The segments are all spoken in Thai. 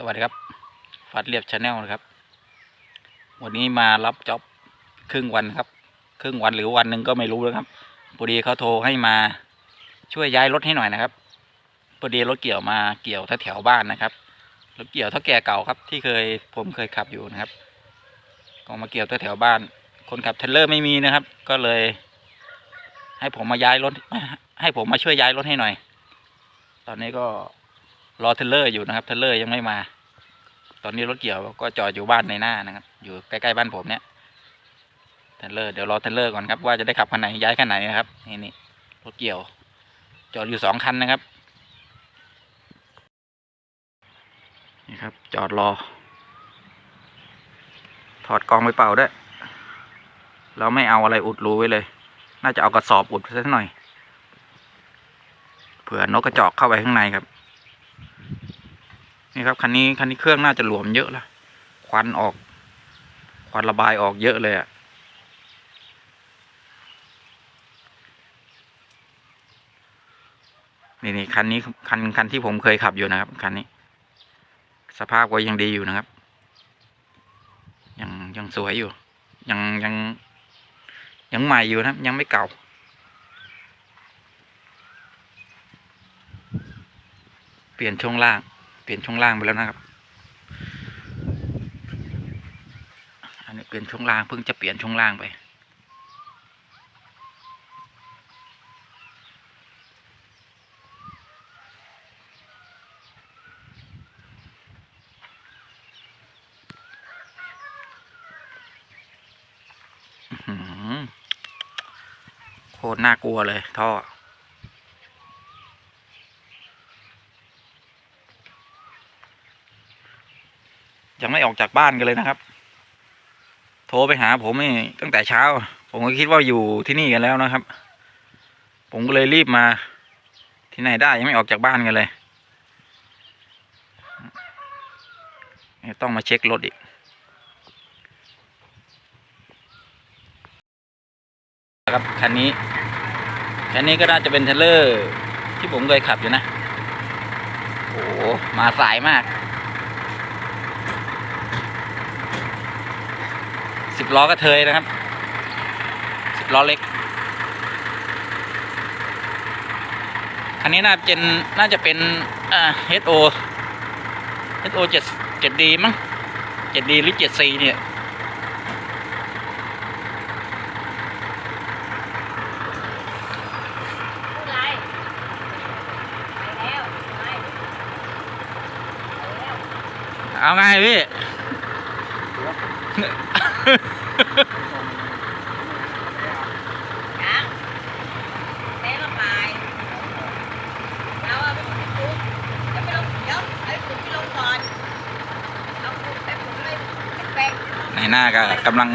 สวัสดีครับฟัดเรียบชาแนลนะครับ วันนี้มารับจ็อบครึ่งวันครับ ครึ่งวันหรือวันหนึ่งก็ไม่รู้แล้วครับพอดีเขาโทรให้มาช่วยย้ายรถให้หน่อยนะครับพอดีรถเกี่ยวมาเกี่ยวแถวบ้านนะครับรถเกี่ยวเท่าแก่เก่าครับ ที่เคยผมเคยขับอยู่นะครับก็มาเกี่ยวแถวบ้าน คนขับเทรลเลอร์ไม่มีนะครับ ก็เลย ให้ผมมาย้ายรถให้ผมมาช่วยย้ายรถให้หน่อย ตอนนี้ก็ รอเทเลอร์อยู่นะครับเทเลอร์ยังไม่มา ตอนนี้รถเกี่ยวก็จอดอยู่บ้านในหน้านะครับ อยู่ใกล้ๆบ้านผมเนี่ยเทเลอร์เดี๋ยวรอเทเลอร์ก่อนครับว่าจะได้ขับคันไหนย้ายคันไหนนะครับนี่นี่รถเกี่ยว จอดอยู่สองคันนะครับนี่ครับ จอดรอ ถอดกองไปเป่าด้วยเราไม่เอาอะไรอุดรูไว้เลย น่าจะเอากระสอบอุดไว้สักหน่อย เผื่อนกกระจอกเข้าไปข้างในครับ นี่ครับคันนี้คันนี้เครื่องน่าจะหลวมเยอะแล้วควันออก ควันระบายออกเยอะเลยอะ่ะนี่นี่คันนี้คันคันที่ผมเคยขับอยู่นะครับคันนี้ สภาพก็ยังดีอยู่นะครับ ยังยังสวยอยู่ ยังยัง ยังใหม่อยู่นะยังไม่เก่า เปลี่ยนช่วงล่าง ปลี่ยนช่วงล่างไปแล้วนะครับ อันนี้เปลี่ยนช่วงล่างเพิ่งจะเปลี่ยนช่วงล่างไป โคตรน่ากลัวเลยท่อ ยังไม่ ออกจากบ้านกันเลยนะครับ โทรไปหาผมนี่ตั้งแต่เช้า ผมก็คิดว่าอยู่ที่นี่กันแล้วนะครับ ผมก็เลยรีบมา ที่ไหนได้ยังไม่ออกจากบ้านกันเลยต้องมาเช็ครถอีกครับคันนี้คันนี้ก็น่าจะเป็นเทรลเลอร์ ที่ผมเคยขับอยู่นะ โอ้โหมาสายมาก สิบล้อกระเทยนะครับสิบล้อเล็กคันนี้น่าจะเป็นน่าจะเป็นอ่า HO HO เจ็ดเจ็ดดีมั้งเจ็ดดีหรือเจ็ดซีเนี่ยเอาไงพี่ ยังเต้ละไปเราเอาไปขุดแล้วไปลงเดี๋ยวไอ้ขุดไปลงก่อนเอาขุดไปขุดเลยแปลง ในหน้าก็กำลัง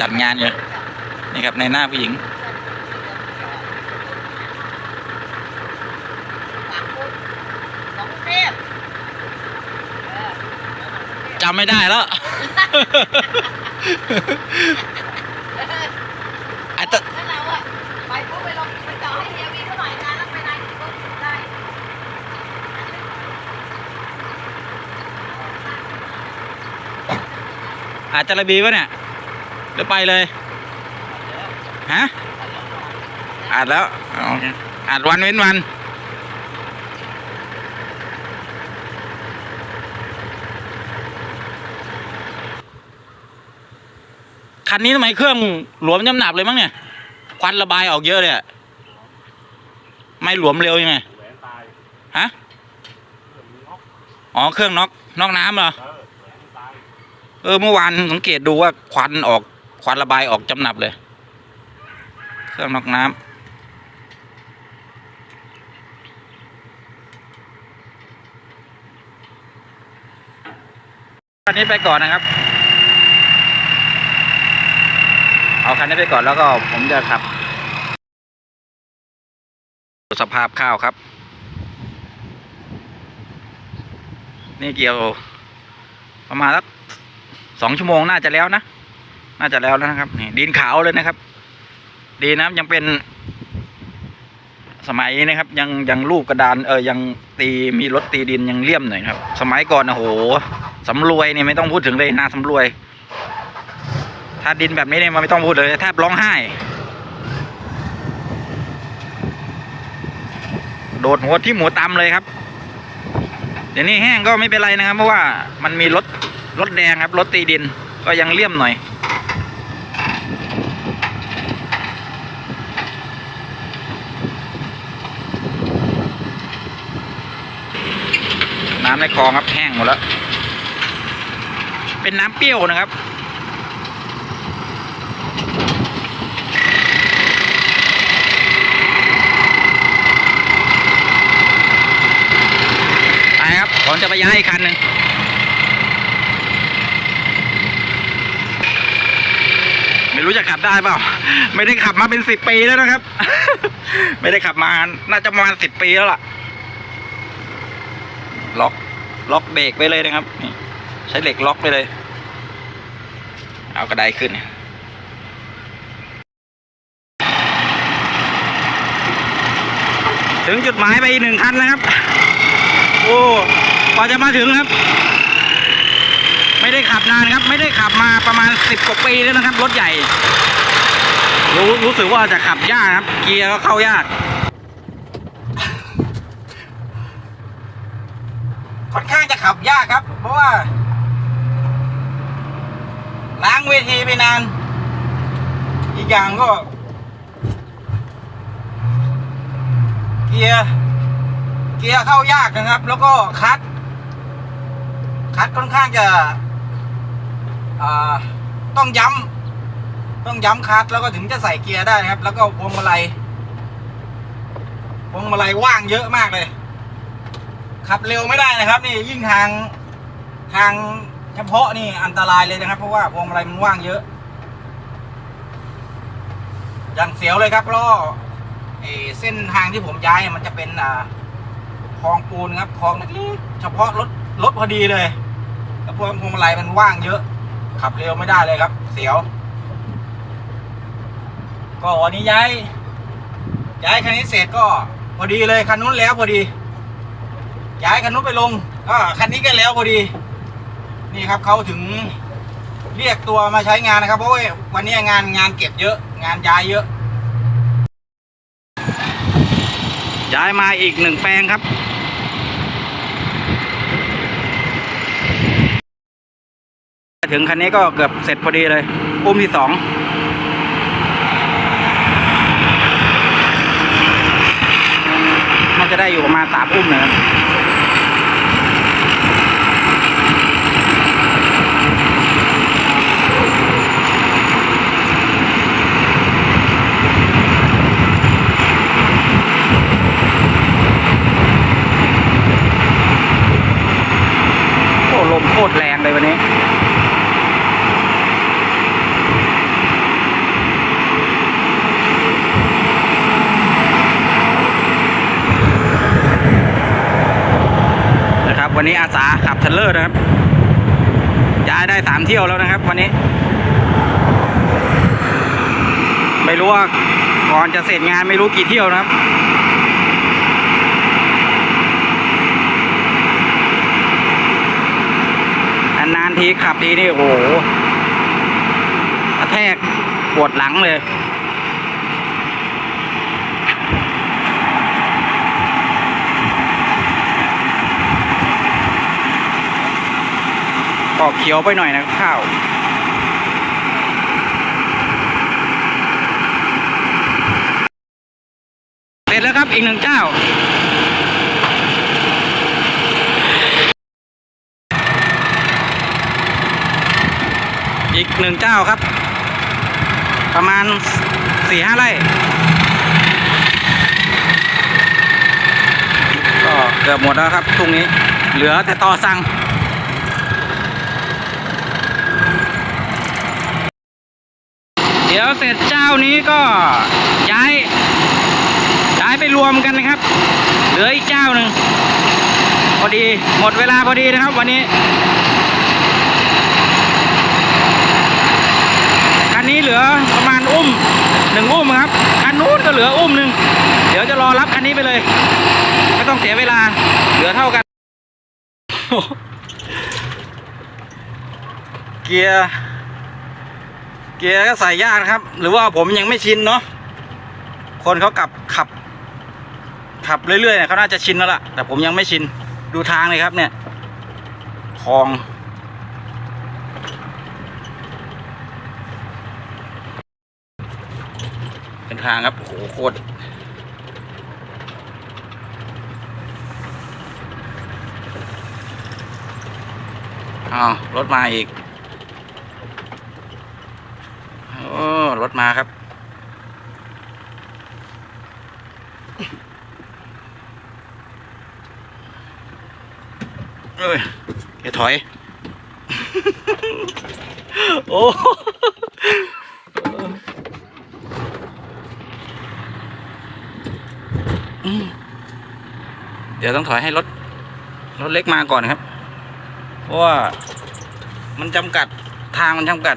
จัดงานอยู่นี่ครับในหน้าผู้หญิง จำไม่ได้แล้ว ไอ้ตะ แล้วเราอะไปปุ๊บไปลงไปต่อให้เฮียวีเขาหน่อยงานแล้วไปไหนก็ได้ อาจจะระบีวะเนี่ยหรือไปเลยฮะอาจแล้วโอเคอาจวันเว้นวันคันนี้ทำไมเครื่องหลวมย่ำหนับเลยมั้งเนี่ย ควันระบายออกเยอะเลยอะไม่หลวมเร็วยังไงฮะอ๋อเครื่องน็อกน็อกน้ำเหรอ เออเมื่อวานสังเกตดูว่าควันออกควันระบายออกจำหนับเลย เครื่องนอกน้ำคันนี้ไปก่อนนะครับ เอาคันนี้ไปก่อนแล้วก็ผมจะขับสภาพข้าวครับ นี่เกี่ยวประมาณสัก สองชั่วโมงน่าจะแล้วนะ น่าจะแล้วแล้วนะครับนี่ดินขาวเลยนะครับ ดีนะยังเป็น สมัยนะครับ ยังยังรูปกระดานเออยังตีมีรถตีดินยังเลี่ยมหน่อยครับ สมัยก่อนโอ้โหสำรวยเนี่ยไม่ต้องพูดถึงเลยนาสำรวย ถ้าดินแบบนี้เนี่ยมันไม่ต้องพูดเลยแทบร้องไห้โดดหัวที่หมูตำเลยครับ เดี๋ยวนี้แห้งก็ไม่เป็นไรนะครับ เพราะว่ามันมีรถ รถแดงครับ รถตีดินก็ยังเลี่ยมหน่อย น้ำในคลองครับแห้งหมดแล้ว เป็นน้ำเปรี้ยวนะครับไปครับผมจะไปย้ายอีกคันหนึ่ง ไม่ รู้จะขับได้เปล่า ไม่ได้ขับมาเป็นสิบปีแล้วนะครับ ไม่ได้ขับมา น่าจะประมาณสิบปีแล้วล่ะ ล็อก ล็อกเบรกไปเลยนะครับใช้เหล็กล็อกไปเลย เอากระไดขึ้นถึงจุดหมายไปอีกหนึ่งคันนะครับ โอ้กว่าจะมาถึงครับ ไม่ได้ขับนานครับ ไม่ได้ขับมาประมาณสิบกว่าปีแล้วนะครับ รถใหญ่ รู้รู้สึกว่าจะขับยากครับ เกียร์ก็เข้ายากค่อนข้างจะขับยากครับ เพราะว่าล้างเวทีไปนาน อีกอย่างก็ เกียร์เกียร์เข้ายากนะครับ แล้วก็คัดคัดค่อนข้างจะอ่า ต้องย้ำต้องย้ำคัดแล้วก็ถึงจะใส่เกียร์ได้นะครับ แล้วก็พวงมาลัยพวงมาลัยว่างเยอะมากเลย ขับเร็วไม่ได้นะครับ นี่ยิ่งทางทางเฉพาะนี่อันตรายเลยนะครับ เพราะว่าพวงมาลัยมันว่างเยอะ อย่างเสียวเลยครับล้อเส้นทางที่ผมย้ายมันจะเป็นอ่าคลองปูนครับคลองเล็กๆเฉพาะรถรถพอดีเลยแล้วพวงพวงมาลัยมันว่างเยอะ ขับเร็วไม่ได้เลยครับ เสียว ก็วันนี้ย้ายย้ายคันนี้เสร็จก็พอดีเลยคันนู้นแล้วพอดี ย้ายคันนู้นไปลงก็คันนี้ก็แล้วพอดี นี่ครับเขาถึงเรียกตัวมาใช้งานนะครับ เพราะว่าวันนี้งานงานเก็บเยอะ งานย้ายเยอะ ย้ายมาอีกหนึ่งแปลงครับ ถึงคันนี้ก็เกือบเสร็จพอดีเลย อุ้มที่สองมันจะได้อยู่ประมาณสามอุ้มนะครับ โอ้ลมโคตรแรงเลยวันนี้ นะครับ วันนี้อาสาขับเทเลอร์นะครับ ย้ายได้สามเที่ยวแล้วนะครับ วันนี้ ไม่รู้ว่าก่อนจะเสร็จงานไม่รู้กี่เที่ยวนะครับนานทีขับทีนี่โอ้โหกระแทกปวดหลังเลย ออกเขียวไปหน่อยนะข้าวเสร็จแล้วครับอีกหนึ่งเจ้าอีกหนึ่งเจ้าครับ ประมาณสี่ห้าไร่ก็เกือบหมดแล้วครับตรงนี้ เหลือแต่ต่อสั่ง ดี๋ยวเสร็จเจ้านี้ก็ย้าย ย้ายไปรวมกันนะครับ เหลืออีกเจ้าหนึ่งพอดีหมดเวลาพอดีนะครับ วันนี้คันนี้เหลือประมาณอุ้มหนึ่งอุ้มครับคันนู้นก็เหลืออุ้มหนึ่งเดี๋ยวจะรอรับคันนี้ไปเลยไม่ต้องเสียเวลา เหลือเท่ากัน เกียร์ กียร์ก็ใส่ยากนะครับ หรือว่าผมยังไม่ชินเนาะคนเขากลับขับ ขับเรื่อยๆเนี่ยเขาน่าจะชินแล้วล่ะ แต่ผมยังไม่ชินดูทางเลยครับเนี่ยคลอง เป็นทางครับโหโคตรอ้าวรถมาอีก โอ้ รถมาครับ เอ้ยอย่าถอย โอ้อืมเดี๋ยวต้องถอยให้รถ รถเล็กมาก่อนครับ เพราะว่ามันจำกัดทางมันจำกัด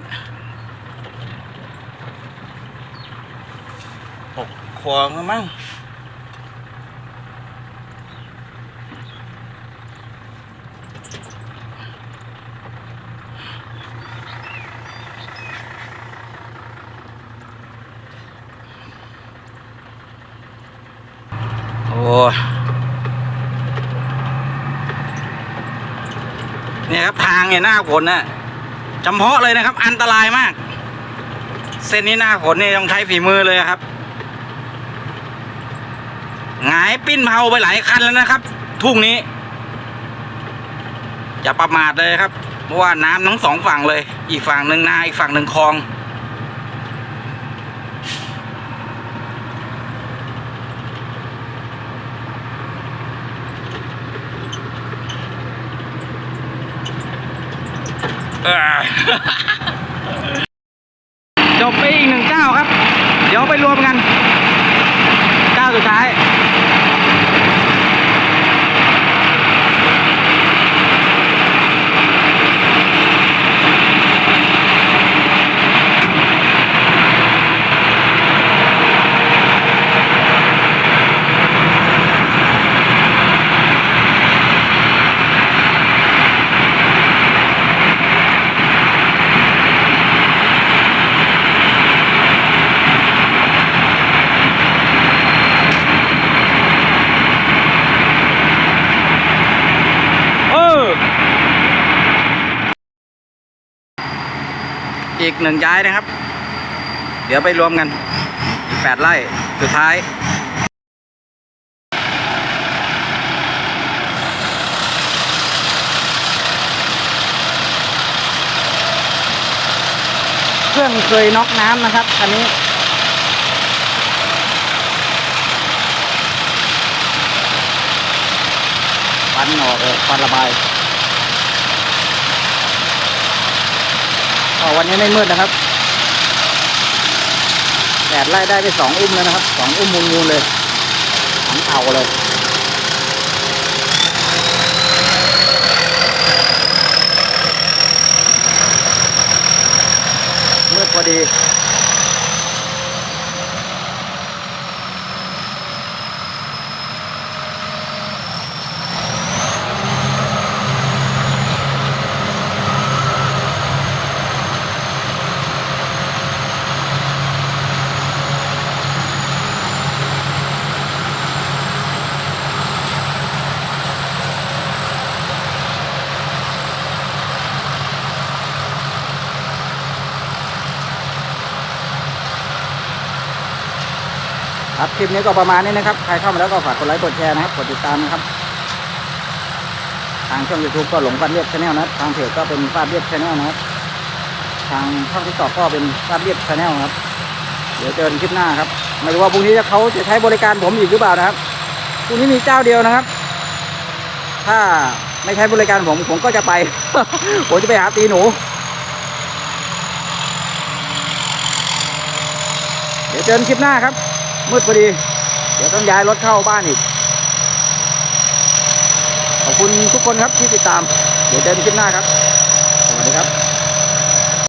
หกขวบมั้งโอ้เนี่ยครับทางเนี่ยหน้าฝนน่ะจำเพาะเลยนะครับ อันตรายมาก เส้นนี้หน้าฝนนี่ต้องใช้ฝีมือเลยครับ หงายปิ้นเผาไปหลายคันแล้วนะครับ ทุ่งนี้อย่าประมาทเลยครับ เพราะว่าน้ำทั้งสองฝั่งเลย อีกฝั่งหนึ่งนาอีกฝั่งหนึ่งคลอง จบไปอีกหนึ่งเจ้าครับ เดี๋ยวไปรวมกัน เจ้าสุดท้าย เออ อีกหนึ่งย้ายนะครับ เดี๋ยวไปรวมกันอีกแปดไร่สุดท้ายเครื่องเคยน็อกน้ำนะครับอันนี้ฟันออกเลยฟันระบาย ก็วันนี้ไม่มืดนะครับแดดไล่ได้ไปสองอุ้มเลยนะครับสองอุ้มมูลมูลเลยหังเต่าเลย มืดพอดี ครับคลิปนี้ก็ประมาณนี้นะครับใครเข้ามาแล้วก็ฝากกดไลค์กดแชร์นะครับกดติดตามนะครับ ทางช่อง YouTube ก็หลงฟาดเรียบชาแนลนะครับทางเพจก็เป็นฟาดเรียบชาแนลนะครับทางช่องทิกตอกก็เป็นฟาดเรียบชาแนลนะครับ เดี๋ยวเจอกันคลิปหน้าครับไม่รู้ว่าพรุ่งนี้จะเขาจะใช้บริการผมอีกหรือเปล่านะครับพรุ่งนี้มีเจ้าเดียวนะครับ ถ้าไม่ใช้บริการผมผมก็จะไป ผมจะไปหาตีหนู เดี๋ยวเจอกันคลิปหน้าครับ มืดพอดี เดี๋ยวต้องย้ายรถเข้าบ้านอีก ขอบคุณทุกคนครับที่ติดตาม เดี๋ยวเจอกันคลิปหน้าครับ สวัสดีครับ